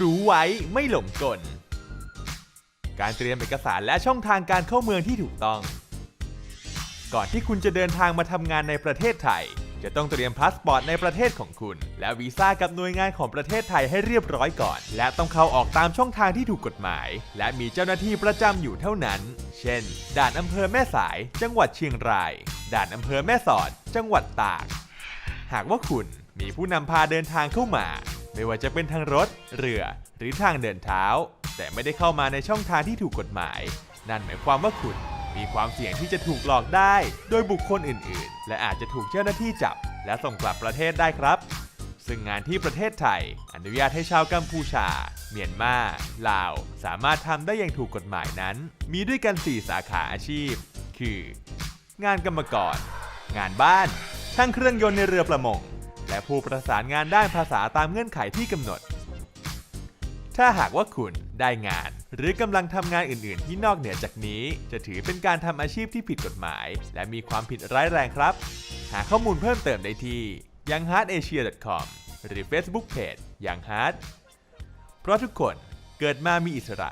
รู้ไว้ไม่หลงกล การเตรียมเอกสารและช่องทางการเข้าเมืองที่ถูกต้อง ก่อนที่คุณจะเดินทางมาทำงานในประเทศไทย จะต้องเตรียมพาสปอร์ตในประเทศของคุณ และวีซ่ากับหน่วยงานของประเทศไทยให้เรียบร้อยก่อน และต้องเข้าออกตามช่องทางที่ถูกกฎหมาย และมีเจ้าหน้าที่ประจำอยู่เท่านั้น เช่น ด่านอำเภอแม่สาย จังหวัดเชียงราย ด่านอำเภอแม่สอด จังหวัดตาก หากว่าคุณมีผู้นำพาเดินทางเข้ามา ไม่ว่าจะเป็นทางรถ เรือ หรือทางเดินเท้า แต่ไม่ได้เข้ามาในช่องทางที่ถูกกฎหมาย นั่นหมายความว่าคุณมีความเสี่ยงที่จะถูกหลอกได้ โดยบุคคลอื่น ๆ และอาจจะถูกเจ้าหน้าที่จับ และส่งกลับประเทศได้ครับ ซึ่งงานที่ประเทศไทย อนุญาตให้ชาวกัมพูชา เมียนมา ลาว สามารถทำได้อย่างถูกกฎหมายนั้น มีด้วยกัน 4 สาขาอาชีพ คือ งานกรรมกร งานบ้าน ช่างเครื่องยนต์ในเรือประมง และผู้ประสานงานด้านภาษาตามเงื่อนไขที่กำหนด ถ้าหากว่าคุณได้งาน หรือกำลังทำงานอื่น ๆ ที่นอกเหนือจากนี้ จะถือเป็นการทำอาชีพที่ผิดกฎหมาย และมีความผิดร้ายแรงครับ หาข้อมูลเพิ่มเติมได้ที่ youngheartasia.com หรือ Facebook Page Young Heart เพราะทุกคนเกิดมามีอิสระ